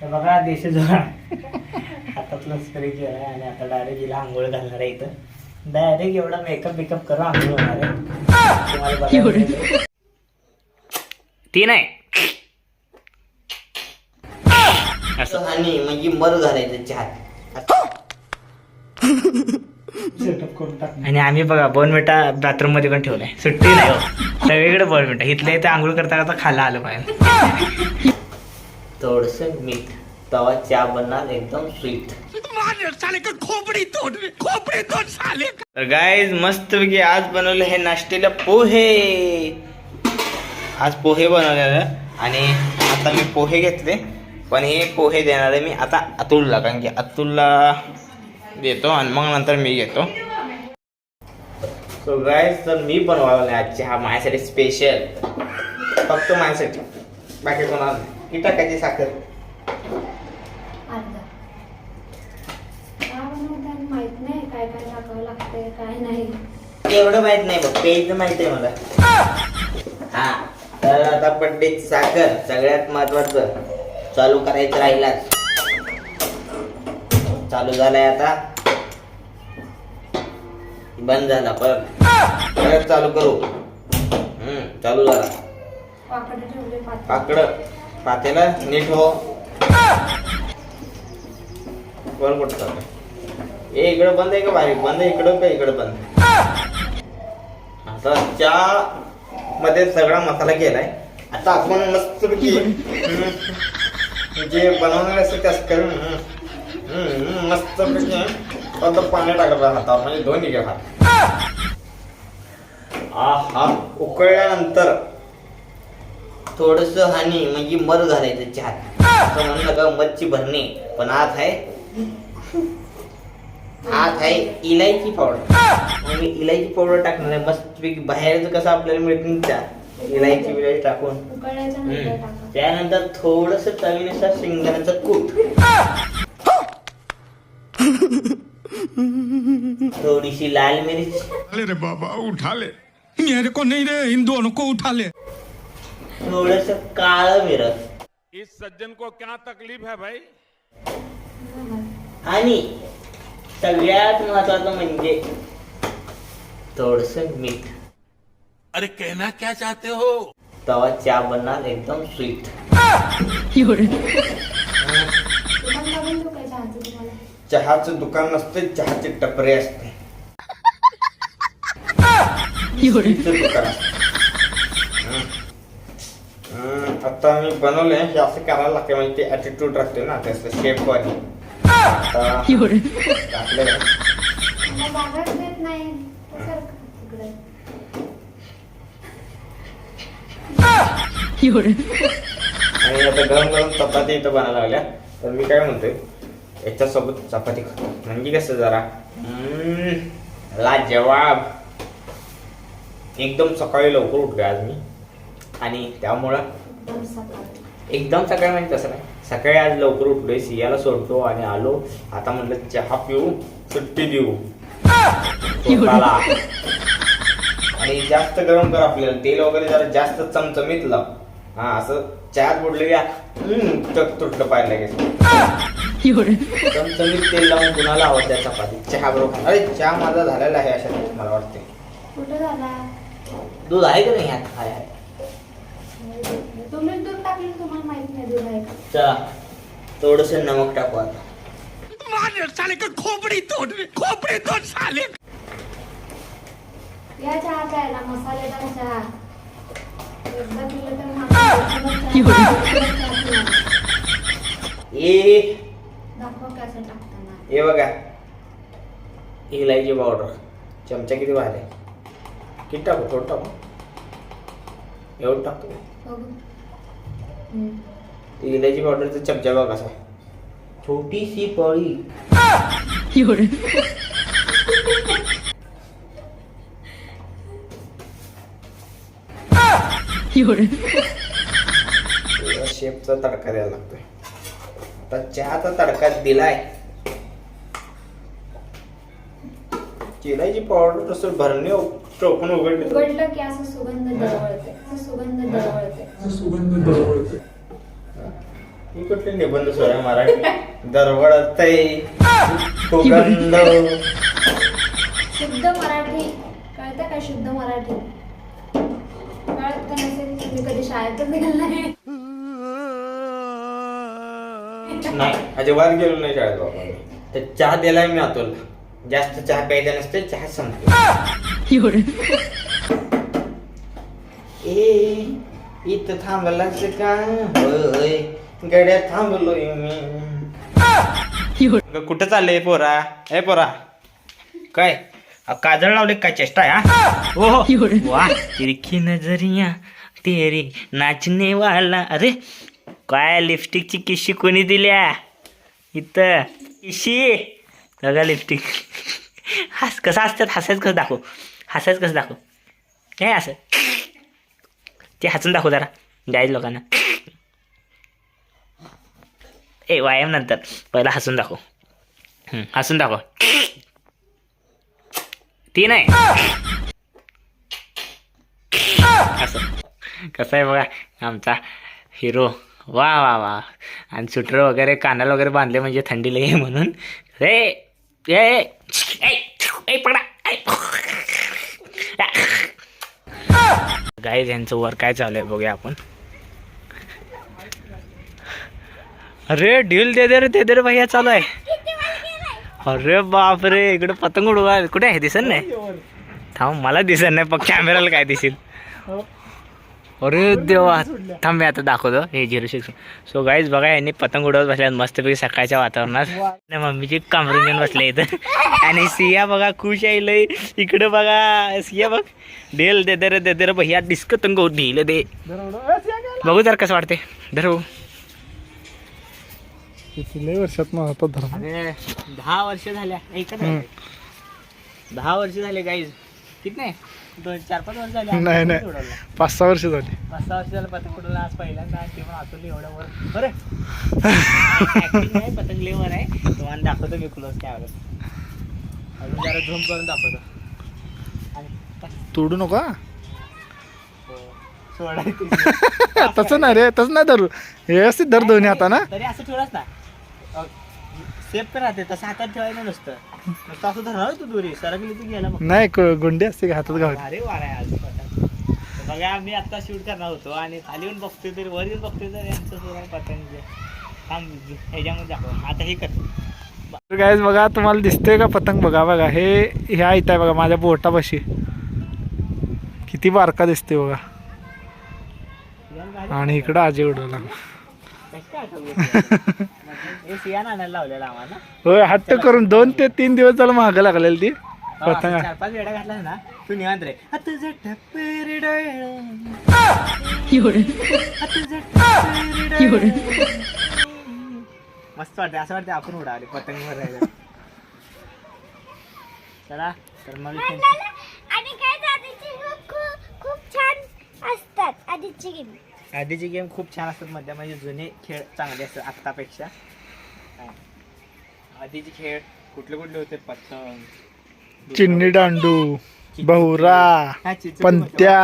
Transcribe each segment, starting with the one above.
तर बघा देशी जोडा हातातलं स्प्रे केलाय आणि आता डायरेक्ट हिला आंघोळ घालणार आहे इथं. डायरेक्ट एवढा मेकअप बिकअप करून आंघोळ होणार आहे. तुम्हाला. ती नाही असं. आणि म्हणजे मर घालायचं आणि आम्ही बघा बोनमिटा बाथरूममध्ये पण ठेवलाय. सुट्टी नाही हो. सगळीकडे बोनमिटा इथल्या इथे आंघोळ करता करता खायला आलं पाहिजे थोडस मीठ. तवा चहा बनणार एकदम स्वीट तर गायज मस्त पैकी आज बनवलं हे नाश्त्याला पोहे. आज पोहे बनवलेलं आणि आता मी पोहे घेतले. पण हे पोहे देणार आहे मी आता अतुलला कारण की अतुलला देतो आणि मग नंतर मी घेतो. सो गायज तर मी बनवलं आज चहा माझ्यासाठी स्पेशल फक्त माझ्यासाठी. बाकी कोणाला नाही. ही टाकायची साखर. माहीत नाही काय काय टाकावं लागतंय काय नाही. एवढं माहीत नाही बघ. पेज माहीत आहे मला. हा तर आता पड्डीची साखर सगळ्यात महत्वाचं चालू करायचं राहिलाच. चालू झालंय आता. बंद झाला परत. परत चालू करू. हम्म चालू झाला. पाकडे ठेवले पाच पाकड पातेला नीट हो. वर कुठं? चाललंय? ए इकडं बंद आहे का बारीक? बंद आहे इकडं का इकडं बंद? आता चहा मध्ये सगळा मसाला केलाय. आता आपण मस्त जे बनवणार असतं त्यास करून हम्म, हम्म, मस्त आता पाणी टाकलं हातात म्हणजे दोन निघे हात हा उकळल्यानंतर थोडस हानी म्हणजे मध घालायचं चहात असं म्हणलं का मधची भरणे. पण आत आहे. आत आहे इलायची पावडर मी इलायची पावडर टाकणार आहे. मस्त बाहेरच कसं आपल्याला मिळतं चहा. इलायची विलायची टाकून. टाका. त्यानंतर थोडस चवीनुसार शेंगदाण्याचं कूट. थोडीशी लाल मिरची. ले रे बाबा उठा ले मेरे को नहीं रे इन दोनों को उठा ले थोडस काळं मिरच. इस सज्जन को क्या तकलीफ है भाई? आणि सगळ्यात महत्वाचं म्हणजे थोडस मीठ. अरे कहना क्या चाहते हो? तवा चहा बनणार एकदम स्वीट 有人，तुम्हाला लागून देऊ काय चहाचं तुम्हाला चहाचं दुकान नसतं चहाचे टपरे असते. आता मी बनवलंय हे असं करायला लागते म्हणजे ते अटिट्यूड राहते ना त्याच शेप वाली आणि आता गरम गरम चपाती इथं बनायला लागल्या. तर मी काय म्हणतोय याच्यासोबत चपाती खातो. म्हणजे कसं जरा हम्म, लाजवाब एकदम सकाळी लवकर उठलो आज मी. आणि त्यामुळं एकदम सकाळी म्हणजे तसं नाही. सकाळी आज लवकर उठलोय सियाला सोडतो आणि आलो. आता म्हटलं चहा पिऊ सुट्टी देऊ. आणि जास्त गरम कर आपल्याला. तेल वगैरे जरा जास्त चमचमीत हा असं चहात बुडलं की टक तुटलं पाहिलं लगेच 有人，चमचमीत तेल लावून कुणाला आवडते चपाती? चहा बरोबर अरे चहा माझा झालेला आहे अशा मला वाटते कुठं झाला? दूध आहे का नाही? ह्यात हाय हाय. तुम्ही दूध टाकले तुम्हाला माहीत नाही दूध आहे का? चला थोडस नमक टाकू आता. मार साले का खोपड़ी तोड़ खोपड़ी तोड़ साले या चहा प्यायला मसालेदार चहा. एकदा पिलं तर मागं एवढं? चहा पिणार. ए हे बघा. इलायची पावडर चमचा किती वाढले किती टाकू? थोडं टाकू? एवढं टाकतो इलायची पावडरचा चमचा बघा कसा छोटीशी पळी. शेपचा तडका द्यायला लागतोय. आता चहाचा तडका दिलाय. इलायची पावडर तसं भरणे टोपण उघडले उघडलं की असं सुगंध दरवळते असं सुगंध दरवळते. ही कुठली निबंध सोय मराठी? दरवळत सुगंध. शुद्ध मराठी. कळतं का शुद्ध मराठी? कळत का नसेल तुम्ही कधी शाळेतच गेलं नाही. नाही अजिबात गेलो नाही शाळेत बाबा. तर चहा दिलाय मी अतुल जास्त चहा प्यायचा नसतो चहा संपला ए इथं थांबलाच का? होय गड्या थांबलो मी. कुठं चाललंय पोरा? ए पोरा. काय? काजळ लावले काय चेष्टा हा? हो, हो. वा तिरखी नजरिया तेरी नाचने वाला. अरे काय लिपस्टिकची किशी कोणी दिल्या? इथं. किशी? बघा लिपस्टिक हस कसं असतात? हसायचं कसं दाखव? हसायचं कसं दाखव? काय असं. ते हसून दाखव जरा. जाईल लोकांना. ए व्यायाम नंतर. पहिला हसून दाखव. हसून दाखव. ती नाही. असं. कसं आहे बघा आमचा हिरो वा वा वा. आणि सुटर वगैरे कानाला वगैरे बांधले म्हणजे थंडी लगे म्हणून. रे ए गाईज यांचं वर काय चालू आहे बघूया आपण. अरे डील दे दे रे दे दे रे भैया चालू आहे. अरे बापरे इकडे पतंग उडवा कुठे आहे? दिसत नाही. थांब मला दिसत नाही पण कॅमेराला काय दिसेल? हो. अरे देवा. थांब मी आता दाखवतो. हे झिरो सिक्स. सो गाईज बघा यांनी पतंग उडवत बसल्यात मस्तपैकी सकाळच्या वातावरणात आणि मम्मीची कामरून घेऊन बसले इथं. आणि सिया बघा खुश आहे इकडे बघा सिया बघ. डेल दे दे दे दे भैया डिस्क तंग ढील दे. बघू जर कसं वाटते धर वर्षात दहा वर्ष झाल्या. आहे. दहा वर्ष झाले गाईज किती नाही? दोन चार पाच वर्ष झाले नाही, नाही. पाच सहा वर्ष झाली. पाच सहा वर्ष झालं पतंग उडवलं आज पहिल्यांदा ते पण आतून एवढं वर. बरं. आहे पतंग लय वर आहे. तुम्हाला दाखवतो मी क्लोज कॅमेरा अजून जरा झूम करून दाखवतो. आणि तोडू नका हो, सोडायचं. तसं नाही रे तसं नाही धरू. व्यवस्थित धर दोन्ही हाता ना तरी असं ठेवलंच ना. सेफ राहते तसं हातात ठेवायचं नसतं. नुसतं असं धरणार तू दुरी सरकली ती गेला मग. नाही क- गुंडी असते का हातात घालत अरे वारा आहे आज तर बघा आम्ही आता शूट करणार होतो आणि खाली येऊन बघतोय तरी वर येऊन बघतोय तर यांचं सुद्धा पतंग थांब ह्याच्यामध्ये दाखव. आता हे कर. गायज बघा तुम्हाला दिसतोय का पतंग? बघा बघा हे ह्या इथं आहे बघा माझ्या बोटापाशी. किती बारका दिसते बघा. आणि इकडं आजी उडवला होय हट्ट करून दोन ते तीन दिवस झालं महाग लागलेली ती. पतंग पाच घातला ना तू रे. मस्त वाटते असं वाटतं आपण उडाले पतंग भरायला. चला तर मग आणि काय खूप छान असतात आधीची आधीचे गेम खूप छान असतात मध्ये म्हणजे जुने खेळ चांगले असतात आत्तापेक्षा. आधीचे खेळ कुठले कुठले होते? पतंग चिन्नी दांडू बहुरा पंत्या,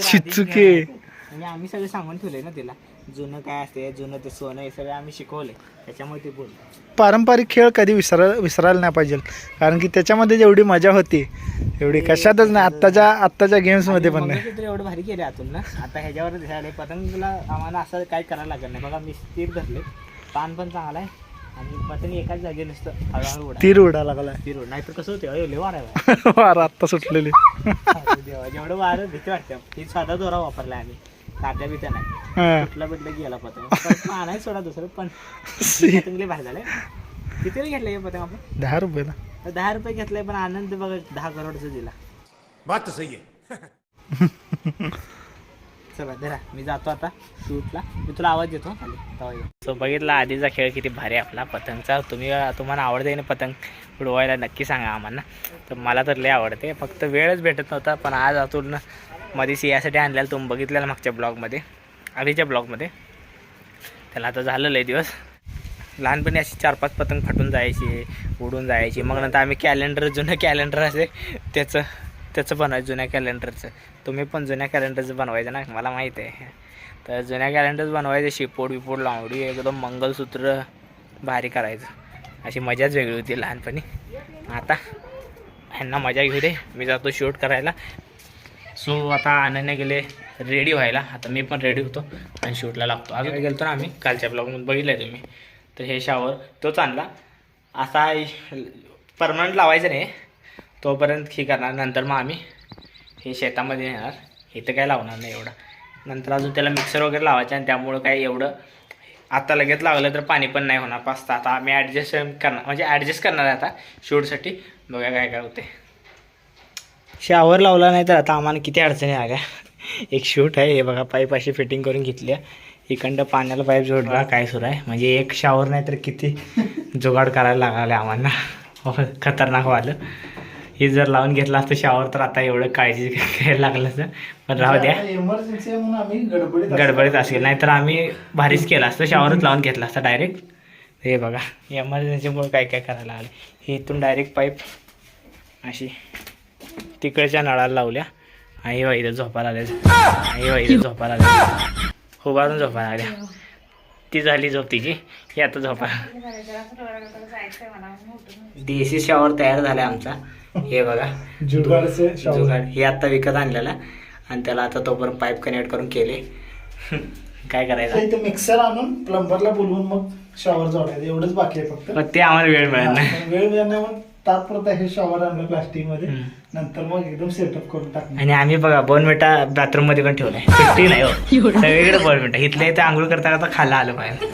चिचुके. म्हणजे आम्ही सगळे सांगून ठेवले ना तिला. जुनं काय असते जुनं ते सोनं हे सगळं आम्ही शिकवले त्याच्यामुळे ते बोल पारंपरिक खेळ कधी विसरा विसरायला नाही पाहिजे. कारण की त्याच्यामध्ये जेवढी मजा होती एवढी कशातच नाही. आत्ताच्या आत्ताच्या गेम्समध्ये पण नाही. एवढं भारी केले आतून ना. आता ह्याच्यावर दिसायला पतंगला आम्हाला असं काय करायला लागत नाही. बघा मी स्थिर धरले. पान पण चांगला आहे. आणि पतंग एकाच जागी नुसतं हळूहळू उडा तीर उडा लागलाय. स्थिर उड नाहीतर कसं होते अयो लय वार आत्ता सुटलेली. देवा, जेवढं वार भीती वाटते. ही साधा दोरा वापरला आम्ही. काट्या बित्या नाही. हा. कुठला बिटला गेला पतंग. आणाय सोडा दुसरं पण पतंग लय भारी झालंय. कितीला घेतलं हे पतंग आपण? दहा रुपयाला तर दहा रुपये घेतलंय पण आनंद बघा दहा करोडचा दिला. बात तो सही है चला धरा. मी जातो आता शूटला. मी तुला आवाज देतो खाली. तेव्हा ये. सो बघितला आधीचा खेळ किती भारी आहे आपला पतंगचा. तुम्ही तुम्हाला आवडते ना पतंग उडवायला नक्की सांगा आम्हाला. तर मला तर लय आवडते. फक्त वेळच भेटत नव्हता पण आज अतुलनं मध्ये सियासाठी आणलेला तुम्ही बघितलेला मागच्या ब्लॉगमध्ये आधीच्या ब्लॉगमध्ये. त्याला आता झालं लय दिवस. लहानपणी अशी चार पाच पतंग फाटून जायची उडून जायची. मग नंतर आम्ही कॅलेंडर जुनं कॅलेंडर असे त्याचं त्याचं बनवायचं जुन्या कॅलेंडरचं तुम्ही पण जुन्या कॅलेंडरचं बनवायचं ना मला माहीत आहे. तर जुन्या कॅलेंडरच बनवायचं शिपोड विपोड लावडी एकदम मंगलसूत्र भारी करायचं. अशी मजाच वेगळी होती लहानपणी. आता ह्यांना मजा घेऊ दे. मी जातो शूट करायला. सो आता आनंदने गेले रेडी व्हायला. आता मी पण रेडी होतो आणि शूटला लागतो. अजून गेलतो ना आम्ही? कालच्या ब्लॉगमध्ये बघितलं आहे तुम्ही. तर हे शावर तोच आणला असा परमनंट लावायचं नाही. तोपर्यंत ही करणार. नंतर मग आम्ही हे शेतामध्ये नेणार इथं काय लावणार नाही एवढं. नंतर अजून त्याला मिक्सर वगैरे लावायचं आणि त्यामुळं काय एवढं आता लगेच लागलं तर पाणी पण नाही होणार. पास्ता आता आम्ही ॲडजस्ट करणार. म्हणजे ॲडजस्ट करणार आहे आता शूटसाठी बघा काय काय होते शावर लावला नाही तर आता आम्हाला किती अडचणी आल्या. एक शूट आहे हे बघा पाईप अशी फिटिंग करून घेतली आहे. इकडं पाण्याला पाईप जोडला काय सुरू आहे. म्हणजे एक शावर नाही तर किती जुगाड करायला लागले आम्हाला. हो, खतरनाक वालं. हे जर लावून घेतला असतं शावर तर आता एवढं काळजी घ्यायला लागलं असतं. पण राहू द्या. गडबडीत असेल. नाहीतर आम्ही भारीच केलं असतं. शावरच लावून घेतला असता डायरेक्ट हे बघा एमर्जन्सीमुळे काय काय करायला आलं हे इथून डायरेक्ट पाईप अशी. तिकडच्या नळाला लावल्या. आई बाई इथं झोपायला आल्या आई बाई इथं झोपायला आल्या उभारून झोपायला आल्या ती झाली झोप तिची. ही आता झोपा. देशी शावर तयार झाला आमचा. हे बघा. जुगाड. हे आता विकत आणलेला. आणि त्याला आता तोपर्यंत पाईप कनेक्ट करून केले. काय करायचं? इथे मिक्सर आणून प्लंबरला बोलवून मग शॉवर जोडायचं. एवढंच बाकी आहे फक्त. ते आम्हाला वेळ मिळत नाही. वेळ मग तात्पुरता हे शॉवर आणलं प्लास्टिकमध्ये हम्म. नंतर मग एकदम सेटअप करून टाकणार आणि आम्ही बघा बोन मिठा बाथरूममध्ये पण ठेवलाय. सुट्टी नाही हो. सगळीकडे बोन मिठा इथल्या इथे आंघोळ करता करता खायला आलं पाहिजे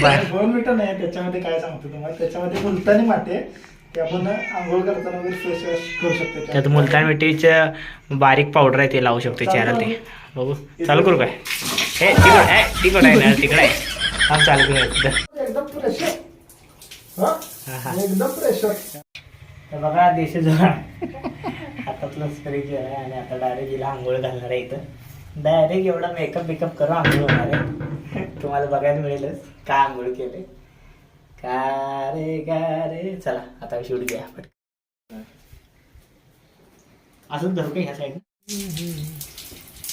बाहेर. मिनिटं नाही त्याच्यामध्ये काय सांगतो तुम्हाला? त्याच्यामध्ये मुलतानी माती आहे. ते आपण आंघोळ करताना वगैरे फेस वॉश करू शकतो त्यात मुलतान मिठीचं बारीक पावडर आहे ते लावू शकतो चेहरा ते बघू. चालू करू काय? हे तिकड आहे तिकड आहे ना तिकडे आहे. हा चालू करू एकदम हा. एकदम प्रेशर तर बघा देश जुगाड हातातलं स्प्रे केलं आहे आणि आता डायरेक्ट हिला आंघोळ घालणार आहे इथं. डायरेक्ट एवढा मेकअप बिकअप करून आंघोळ होणार आहे. तुम्हाला बघायला मिळेलच काय आंघोळ केले का रे का रे. चला आता शूट घ्या. पटकन असंच धरू का ह्या साईड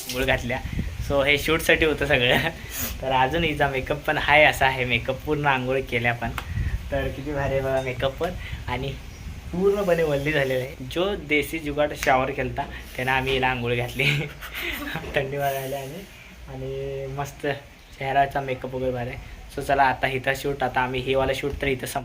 आंघोळ घातल्या. सो हे शूटसाठी होतं सगळं. तर अजून हिचा मेकअप पण आहे असा आहे. मेकअप पूर्ण आंघोळ केल्या पण. तर किती भारी आहे बघा मेकअप पण. आणि पूर्णपणे वल्ली झालेली आहे. जो देसी जुगाड शॉवर केलता त्यानं आम्ही हिला आंघोळ घातली. थंडी वाजायला आणि आणि मस्त चेहऱ्याचा मेकअप वगैरे भारी आहे. सो चला आता इथं शूट आता आम्ही हे वाला शूट तर इथं संप